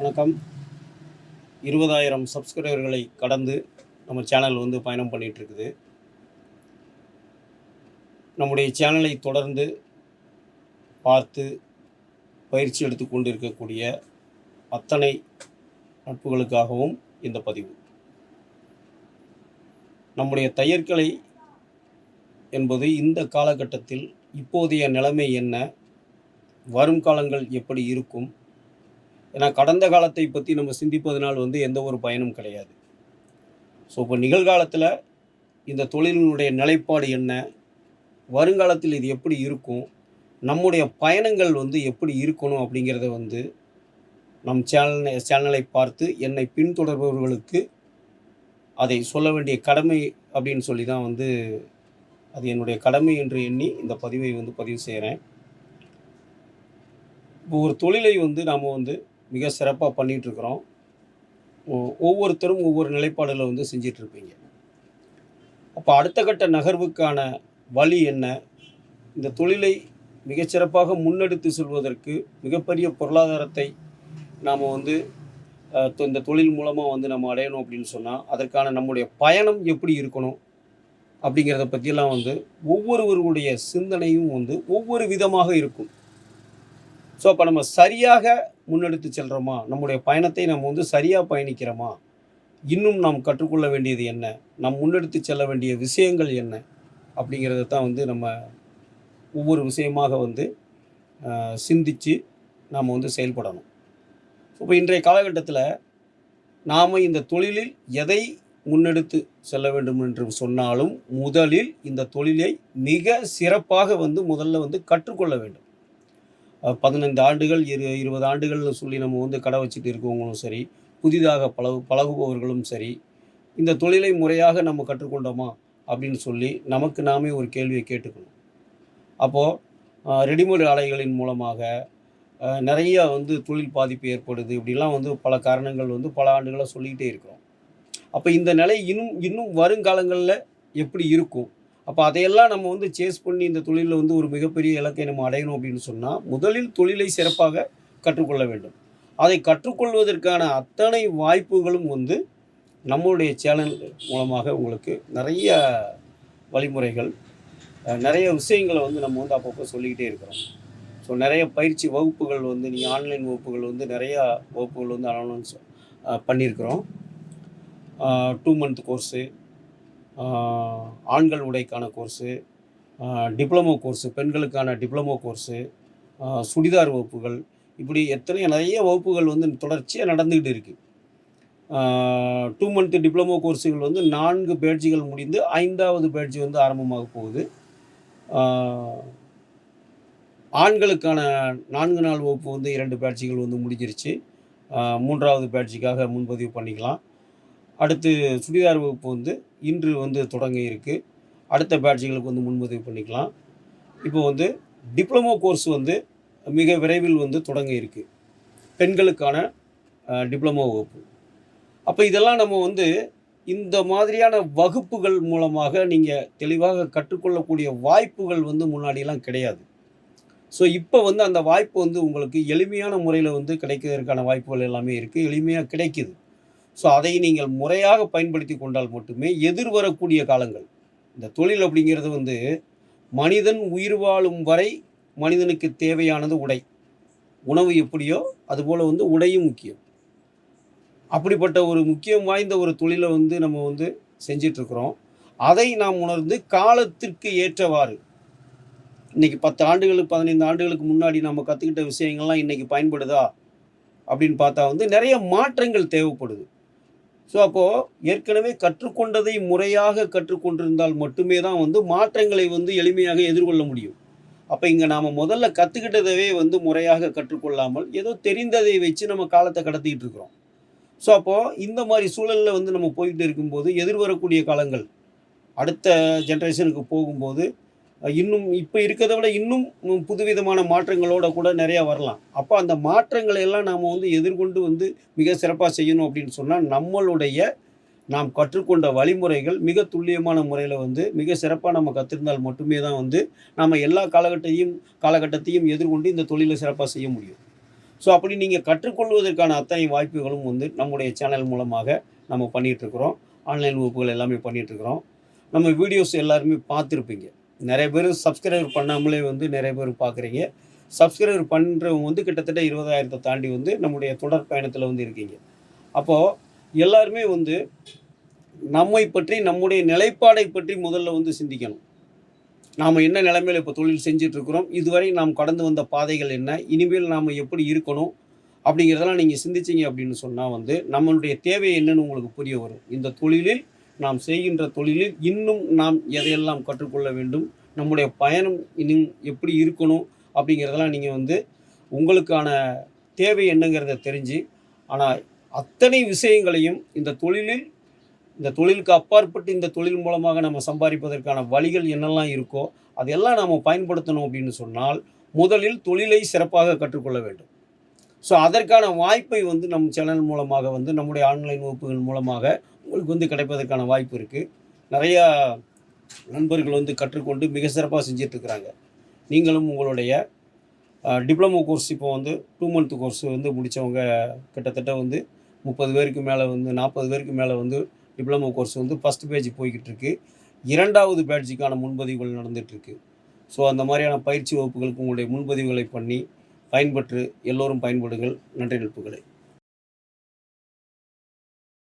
வணக்கம். இருபதாயிரம் சப்ஸ்கிரைபர்களை கடந்து நம்ம சேனல் வந்து பயணம் பண்ணிகிட்ருக்குது நம்முடைய சேனலை தொடர்ந்து பார்த்து பயிற்சி எடுத்துக்கொண்டு இருக்கக்கூடிய அத்தனை நட்புகளுக்காகவும் இந்த பதிவு. நம்முடைய தையற்கலை என்பது இந்த காலகட்டத்தில் இப்போதைய நிலைமை என்ன? வரும் காலங்கள் எப்படி இருக்கும்? ஏன்னா கடந்த காலத்தை பற்றி நம்ம சிந்திப்பதனால் வந்து எந்த ஒரு பயனும் கிடையாது. ஸோ இப்போ நிகழ்காலத்தில் இந்த தொழிலினுடைய நிலைப்பாடு என்ன? வருங்காலத்தில் இது எப்படி இருக்கும்? நம்முடைய பயணங்கள் வந்து எப்படி இருக்கணும் அப்படிங்கிறத வந்து நம் சேனல் சேனலை பார்த்து என்னை பின்தொடர்பவர்களுக்கு அதை சொல்ல வேண்டிய கடமை அப்படின்னு சொல்லி தான் வந்து அது என்னுடைய கடமை என்று எண்ணி இந்த பதிவை வந்து பதிவு செய்கிறேன் இப்போ ஒரு தொழிலை வந்து நாம் வந்து மிக சிறப்பாக பண்ணிகிட்ருக்குறோம் ஒவ்வொருத்தரும் ஒவ்வொரு நிலைப்பாடில் வந்து செஞ்சிட்ருப்பீங்க. அப்போ அடுத்த கட்ட நகர்வுக்கான வழி என்ன? இந்த தொழிலை மிகச்சிறப்பாக முன்னெடுத்து செல்வதற்கு மிகப்பெரிய பொருளாதாரத்தை நாம் வந்து தொ- இந்த தொழில் மூலமாக வந்து நம்ம அடையணும் அப்படின்னு சொன்னால் அதற்கான நம்முடைய பயணம் எப்படி இருக்கணும்? அப்படிங்கிறத பற்றியெல்லாம் வந்து ஒவ்வொருவருடைய சிந்தனையும் வந்து ஒவ்வொரு விதமாக இருக்கும். ஸோ அப்போ நம்ம சரியாக முன்னெடுத்து செல்கிறோமா நம்முடைய பயணத்தை நம்ம வந்து சரியாக பயணிக்கிறோமா? இன்னும் நாம் கற்றுக்கொள்ள வேண்டியது என்ன? நாம் முன்னெடுத்து செல்ல வேண்டிய விஷயங்கள் என்ன? அப்படிங்கிறத தான் வந்து நம்ம ஒவ்வொரு விஷயமாக வந்து சிந்தித்து சிந்திச்சு நாம் வந்து செயல்படணும். இப்போ இன்றைய காலகட்டத்தில் நாம் இந்த தொழிலில் எதை முன்னெடுத்து செல்ல வேண்டும் என்று சொன்னாலும் முதலில் இந்த தொழிலை மிக சிறப்பாக வந்து முதல்ல வந்து கற்றுக்கொள்ள வேண்டும். பதினைந்து ஆண்டுகள் இரு இருபது ஆண்டுகள்னு சொல்லி நம்ம வந்து கடை வச்சுட்டு இருக்கவங்களும் சரி புதிதாக பழகு பழகுபவர்களும் சரி இந்த தொழிலை முறையாக நம்ம கற்றுக்கொண்டோமா அப்படின்னு சொல்லி நமக்கு நாமே ஒரு கேள்வியை கேட்டுக்கணும். அப்போது ரெடிமேட் ஆலைகளின் மூலமாக நிறைய வந்து தொழில் பாதிப்பு ஏற்படுது. இப்படிலாம் வந்து பல காரணங்கள் வந்து பல ஆண்டுகளாக சொல்லிக்கிட்டே இருக்கிறோம். அப்போ இந்த நிலை இன்னும் இன்னும் வருங்காலங்களில் எப்படி இருக்கும்? அப்போ அதையெல்லாம் நம்ம வந்து சேஸ் பண்ணி இந்த தொழிலில் வந்து ஒரு மிகப்பெரிய இலக்கை நம்ம அடையணும் அப்படின்னு சொன்னால் முதலில் தொழிலை சிறப்பாக கற்றுக்கொள்ள வேண்டும். அதை கற்றுக்கொள்வதற்கான அத்தனை வாய்ப்புகளும் வந்து நம்மளுடைய சேனல் மூலமாக உங்களுக்கு நிறைய வழிமுறைகள் நிறைய விஷயங்களை வந்து நம்ம வந்து அப்பப்போ சொல்லிக்கிட்டே இருக்கிறோம். ஸோ நிறைய பயிற்சி வகுப்புகள் வந்து நீங்கள் ஆன்லைன் வகுப்புகள் வந்து நிறையா வகுப்புகள் வந்து அனௌன்ஸ் பண்ணியிருக்கிறோம். டூ மந்த் கோர்ஸு ஆண்கள் உடைக்கான கோர்ஸு டிப்ளமோ கோர்ஸு பெண்களுக்கான டிப்ளமோ கோர்ஸு சுடிதார் வகுப்புகள். இப்படி எத்தனை நிறைய வகுப்புகள் வந்து தொடர்ச்சியாக நடந்துக்கிட்டு இருக்குது டூ மந்த் டிப்ளமோ கோர்ஸுகள் வந்து நான்கு பேட்சிகள் முடிந்து ஐந்தாவது பேட்சி வந்து ஆரம்பமாக போகுது. ஆண்களுக்கான நான்கு நாள் வகுப்பு வந்து இரண்டு பேட்சிகள் வந்து முடிஞ்சிருச்சு. மூன்றாவது பேட்சிக்காக முன்பதிவு பண்ணிக்கலாம். அடுத்து சுடிதார் வகுப்பு வந்து இன்று வந்து தொடங்கி இருக்குது அடுத்த பேட்ஜுகளுக்கு வந்து முன்பதிவு பண்ணிக்கலாம். இப்போ வந்து டிப்ளமோ கோர்ஸ் வந்து மிக விரைவில் வந்து தொடங்க இருக்குது பெண்களுக்கான டிப்ளமோ வகுப்பு. அப்போ இதெல்லாம் நம்ம வந்து இந்த மாதிரியான வகுப்புகள் மூலமாக நீங்கள் தெளிவாக கற்றுக்கொள்ளக்கூடிய வாய்ப்புகள் வந்து முன்னாடியெல்லாம் கிடையாது. ஸோ இப்போ வந்து அந்த வாய்ப்பு வந்து உங்களுக்கு எளிமையான முறையில் வந்து கிடைக்கிறதுக்கான வாய்ப்புகள் எல்லாமே இருக்குது எளிமையாக கிடைக்குது. ஸோ அதை நீங்கள் முறையாக பயன்படுத்தி கொண்டால் மட்டுமே எதிர்வரக்கூடிய காலங்கள். இந்த தொழில் அப்படிங்கிறது வந்து மனிதன் உயிர் வாழும் வரை மனிதனுக்கு தேவையானது உடை. உணவு எப்படியோ அதுபோல் வந்து உடையும் முக்கியம். அப்படிப்பட்ட ஒரு முக்கியம் வாய்ந்த ஒரு தொழிலை வந்து நம்ம வந்து செஞ்சிட்ருக்குறோம். அதை நாம் உணர்ந்து காலத்திற்கு ஏற்றவாறு இன்றைக்கி பத்து ஆண்டுகளுக்கு பதினைந்து ஆண்டுகளுக்கு முன்னாடி நம்ம கற்றுக்கிட்ட விஷயங்கள்லாம் இன்றைக்கி பயன்படுதா அப்படின்னு பார்த்தா வந்து நிறைய மாற்றங்கள் தேவைப்படுது. ஸோ அப்போது ஏற்கனவே கற்றுக்கொண்டதை முறையாக கற்றுக்கொண்டிருந்தால் மட்டுமே தான் வந்து மாற்றங்களை வந்து எளிமையாக எதிர்கொள்ள முடியும். அப்போ இங்கே நாம் முதல்ல கற்றுக்கிட்டதவே வந்து முறையாக கற்றுக்கொள்ளாமல் ஏதோ தெரிந்ததை வச்சு நம்ம காலத்தை கடத்திக்கிட்டு இருக்கிறோம். ஸோ அப்போது இந்த மாதிரி சூழலில் வந்து நம்ம போயிட்டு இருக்கும்போது எதிர்வரக்கூடிய காலங்கள் அடுத்த ஜென்ரேஷனுக்கு போகும்போது இன்னும் இப்போ இருக்கிறத விட இன்னும் புதுவிதமான மாற்றங்களோட கூட நிறையா வரலாம். அப்போ அந்த மாற்றங்களை எல்லாம் நாம் வந்து எதிர்கொண்டு வந்து மிக சிறப்பாக செய்யணும் அப்படின்னு சொன்னால் நம்மளுடைய நாம் கற்றுக்கொண்ட வழிமுறைகள் மிக துல்லியமான முறையில் வந்து மிக சிறப்பாக நம்ம கற்றிருந்தால் மட்டுமே தான் வந்து நம்ம எல்லா காலகட்டத்தையும் காலகட்டத்தையும் எதிர்கொண்டு இந்த தொழிலை சிறப்பாக செய்ய முடியும். ஸோ அப்படி நீங்கள் கற்றுக்கொள்வதற்கான அத்தனை வாய்ப்புகளும் வந்து நம்முடைய சேனல் மூலமாக நம்ம பண்ணிகிட்ருக்குறோம் ஆன்லைன் வகுப்புகள் எல்லாமே பண்ணிகிட்ருக்குறோம் நம்ம வீடியோஸ் எல்லாருமே பார்த்துருப்பீங்க. நிறைய பேர் சப்ஸ்கிரைபர் பண்ணாமலே வந்து நிறைய பேர் பார்க்குறீங்க சப்ஸ்கிரைபர் பண்ணுறவங்க வந்து கிட்டத்தட்ட இருபதாயிரத்தை தாண்டி வந்து நம்முடைய தொடர் பயணத்தில் வந்து இருக்கீங்க. அப்போது எல்லாருமே வந்து நம்மை பற்றி நம்முடைய நிலைப்பாடை பற்றி முதல்ல வந்து சிந்திக்கணும். நாம் என்ன நிலைமையில் இப்போ தொழில் செஞ்சுட்டு இதுவரை நாம் கடந்து வந்த பாதைகள் என்ன இனிமேல் நாம் எப்படி இருக்கணும் அப்படிங்கிறதெல்லாம் நீங்கள் சிந்திச்சீங்க அப்படின்னு சொன்னால் வந்து நம்மளுடைய தேவை என்னன்னு உங்களுக்கு புரிய வரும். இந்த தொழிலில் நாம் செய்கின்ற தொழிலில் இன்னும் நாம் எதையெல்லாம் கற்றுக்கொள்ள வேண்டும் நம்முடைய பயணம் இன்னும் எப்படி இருக்கணும் அப்படிங்கிறதெல்லாம் நீங்கள் வந்து உங்களுக்கான தேவை என்னங்கிறத தெரிஞ்சு ஆனால் அத்தனை விஷயங்களையும் இந்த தொழிலில் இந்த தொழிலுக்கு அப்பாற்பட்டு இந்த தொழில் மூலமாக நம்ம சம்பாதிப்பதற்கான வழிகள் என்னெல்லாம் இருக்கோ அதெல்லாம் நாம் பயன்படுத்தணும் அப்படின்னு சொன்னால் முதலில் தொழிலை சிறப்பாக கற்றுக்கொள்ள வேண்டும். ஸோ அதற்கான வாய்ப்பை வந்து நம் சேனல் மூலமாக வந்து நம்முடைய ஆன்லைன் வகுப்புகள் மூலமாக உங்களுக்கு வந்து கிடைப்பதற்கான வாய்ப்பு இருக்குது நிறையா நண்பர்கள் வந்து கற்றுக்கொண்டு மிக சிறப்பாக செஞ்சிட்ருக்கிறாங்க. நீங்களும் உங்களுடைய டிப்ளமோ கோர்ஸ் இப்போ வந்து டூ மந்த் கோர்ஸ் வந்து முடித்தவங்க கிட்டத்தட்ட வந்து முப்பது பேருக்கு மேலே வந்து நாற்பது பேருக்கு மேலே வந்து டிப்ளமோ கோர்ஸ் வந்து ஃபஸ்ட் பேஜ் போய்கிட்டு இருக்கு இரண்டாவது பேட்ஜுக்கான முன்பதிவுகள் நடந்துகிட்ருக்கு ஸோ அந்த மாதிரியான பயிற்சி வகுப்புகளுக்கு உங்களுடைய முன்பதிவுகளை பண்ணி பயன்பெற்று எல்லோரும் பயன்படுங்கள். நன்றி நட்புகளை.